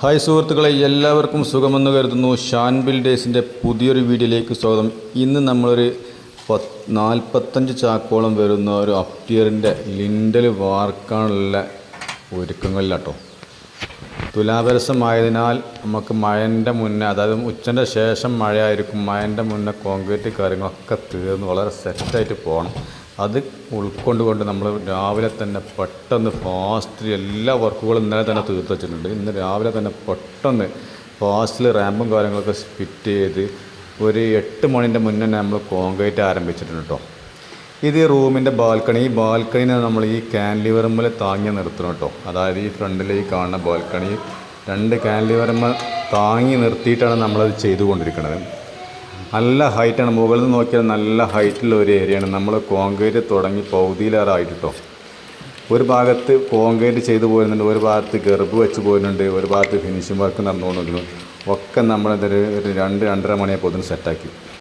Hi സുഹൃത്തുക്കളെ എല്ലാവർക്കും സുഖമെന്ന് കരുതുന്നു. ഷാൻ ബിൽഡേഴ്സിന്റെ പുതിയൊരു വീഡിയോയിലേക്ക് സ്വാഗതം. ഇന്ന് നമ്മളൊരു പത്ത് നാൽപ്പത്തഞ്ച് ചാക്കോളം വരുന്ന ഒരു അപ്റ്റിയറിന്റെ ലിൻഡൽ വാർക്കാനുള്ള ഒരുക്കങ്ങളിലാട്ടോ. തുലാപരസമായതിനാൽ നമുക്ക് മഴന്റെ മുന്നേ അതായത് ഉച്ചന്റെ ശേഷം മഴയായിരിക്കും മഴന്റെ മുന്നേ കോൺക്രീറ്റ് കാര്യങ്ങളൊക്കെ തീർന്ന് വളരെ സെറ്റായിട്ട് പോകണം. അത് ഉൾക്കൊണ്ടുകൊണ്ട് നമ്മൾ രാവിലെ തന്നെ പെട്ടെന്ന് ഫാസ്റ്റ് എല്ലാ വർക്കുകളും ഇന്നലെ തന്നെ തീർത്ത് വെച്ചിട്ടുണ്ട്. ഇന്ന് രാവിലെ തന്നെ പെട്ടെന്ന് ഫാസ്റ്റിൽ റാമ്പും കാര്യങ്ങളൊക്കെ ഫിറ്റ് ചെയ്ത് ഒരു എട്ട് മണിന്റെ മുന്നേ നമ്മൾ കോൺക്രീറ്റ് ആരംഭിച്ചിട്ടുണ്ട് കേട്ടോ ഇത് റൂമിന്റെ ബാൽക്കണി ഈ ബാൽക്കണിനെ നമ്മൾ ഈ കാൻലിവറുമ്മൽ താങ്ങി നിർത്തണം കേട്ടോ അതായത് ഈ ഫ്രണ്ടിൽ ഈ കാണുന്ന ബാൽക്കണി രണ്ട് ക്യാൻലിവറുമ്മ താങ്ങി നിർത്തിയിട്ടാണ് നമ്മളത് ചെയ്തുകൊണ്ടിരിക്കുന്നത് നല്ല ഹൈറ്റാണ് മുകളിൽ നിന്ന് നോക്കിയാൽ നല്ല ഹൈറ്റുള്ള ഒരു ഏരിയയാണ് നമ്മൾ കോൺക്രീറ്റ് തുടങ്ങി പൗതിയിലേറായിട്ട് ഒരു ഭാഗത്ത് കോൺക്രീറ്റ് ചെയ്തു പോരുന്നുണ്ട്. ഒരു ഭാഗത്ത് ഗർഭ് വെച്ച് പോരുന്നുണ്ട്. ഒരു ഭാഗത്ത് ഫിനിഷിംഗ് വർക്ക് നടന്നുകൊണ്ടിരുന്നു ഒക്കെ നമ്മളെന്തൊരു ഒരു രണ്ട് രണ്ടര മണിയായപ്പോൾ ഇതിന് സെറ്റാക്കി